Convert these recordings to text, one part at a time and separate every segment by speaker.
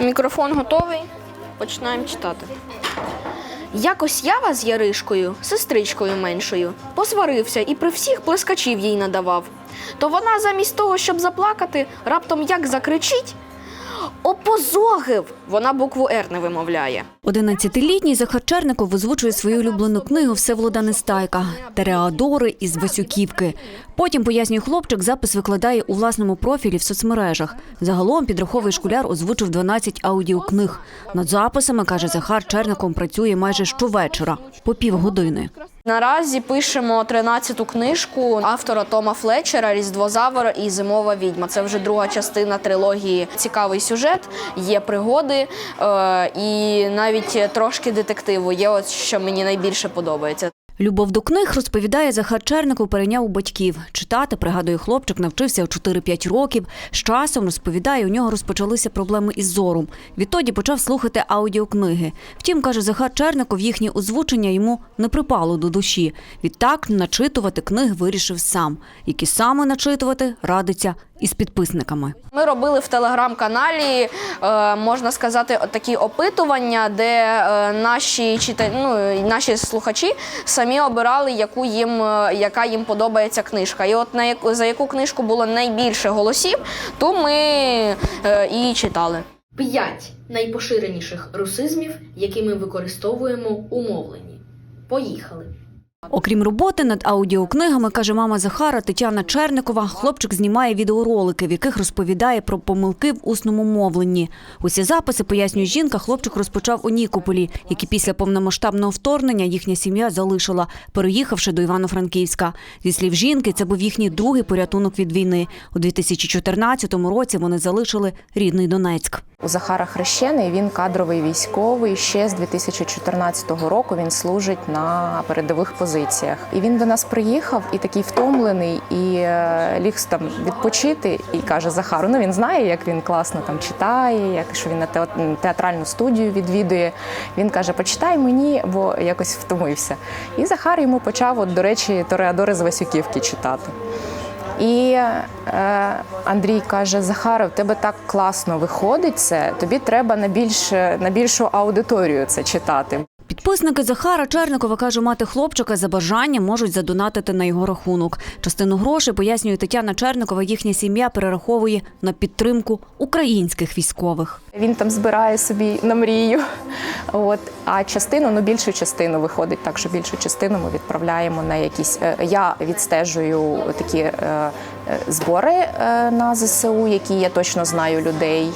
Speaker 1: Мікрофон готовий. Починаємо читати. Якось я вас Яришкою, сестричкою меншою, посварився і при всіх плескачів їй надавав. То вона замість того, щоб заплакати, раптом як закричить. Опозогив! Вона букву Р не вимовляє.
Speaker 2: 11-літній Захар Черников озвучує свою улюблену книгу Всеволода Нестайка Тереадори із Васюківки. Потім, пояснює хлопчик, запис викладає у власному профілі в соцмережах. Загалом підраховий школяр озвучив 12 аудіокниг. Над записами, каже Захар, Черников працює майже щовечора по півгодини.
Speaker 1: Наразі пишемо 13-ту книжку автора Тома Флетчера Різдвозавр і Зимова відьма. Це вже друга частина трилогії. Цікавий сюжет, є пригоди е, і навіть трошки детективу. Є от що мені найбільше подобається.
Speaker 2: Любов до книг, розповідає Захар Черников, перейняв у батьків. Читати, пригадує хлопчик, навчився у 4-5 років. З часом, розповідає, у нього розпочалися проблеми із зором. Відтоді почав слухати аудіокниги. Втім, каже Захар Черников, їхнє озвучення йому не припало до душі. Відтак начитувати книг вирішив сам. Які саме начитувати, радиться із підписниками.
Speaker 1: Ми робили в телеграм-каналі, е, можна сказати, такі опитування, де е, наші чита... ну, наші слухачі самі обирали, яку їм, е, яка їм подобається книжка. І от на яку, за яку книжку було найбільше голосів, то ми і читали.
Speaker 3: П'ять найпоширеніших русизмів, які ми використовуємо у мовленні. Поїхали.
Speaker 2: Окрім роботи над аудіокнигами, каже мама Захара Тетяна Черникова, хлопчик знімає відеоролики, в яких розповідає про помилки в усному мовленні. Усі записи, пояснює жінка, хлопчик розпочав у Нікополі, які після повномасштабного вторгнення їхня сім'я залишила, переїхавши до Івано-Франківська. Зі слів жінки, це був їхній другий порятунок від війни. У 2014 році вони залишили рідний Донецьк.
Speaker 4: У Захара Хрещений він кадровий військовий. Ще з 2014 року він служить на передових позиціях. І він до нас приїхав і такий втомлений, і е, ліг там відпочити. І каже Захару: ну він знає, як він класно там читає, як що він на театральну студію відвідує. Він каже: почитай мені, бо якось втомився. І Захар йому почав, от, до речі, Тореадори з Васюківки читати. І е, Андрій каже: Захар, у тебе так класно виходить це. Тобі треба на більш на більшу аудиторію це читати.
Speaker 2: Підписники Захара Черникова каже, мати хлопчика за бажанням можуть задонатити на його рахунок. Частину грошей, пояснює Тетяна Черникова, їхня сім'я перераховує на підтримку українських військових.
Speaker 4: Він там збирає собі на мрію. От а частину, ну більшу частину виходить так, що більшу частину ми відправляємо на якісь. е, Я відстежую такі е, е, збори на ЗСУ, які я точно знаю людей,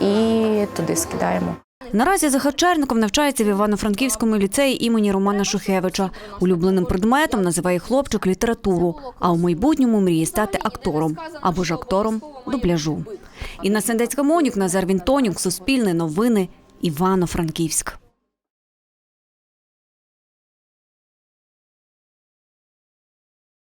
Speaker 4: і туди скидаємо.
Speaker 2: Наразі Захар Черников навчається в Івано-Франківському ліцеї імені Романа Шухевича. Улюбленим предметом називає хлопчик літературу, а у майбутньому мріє стати актором або ж актором дубляжу. Інна Сендецька Монюк, Назар Вінтонюк, Суспільне новини, Івано-Франківськ.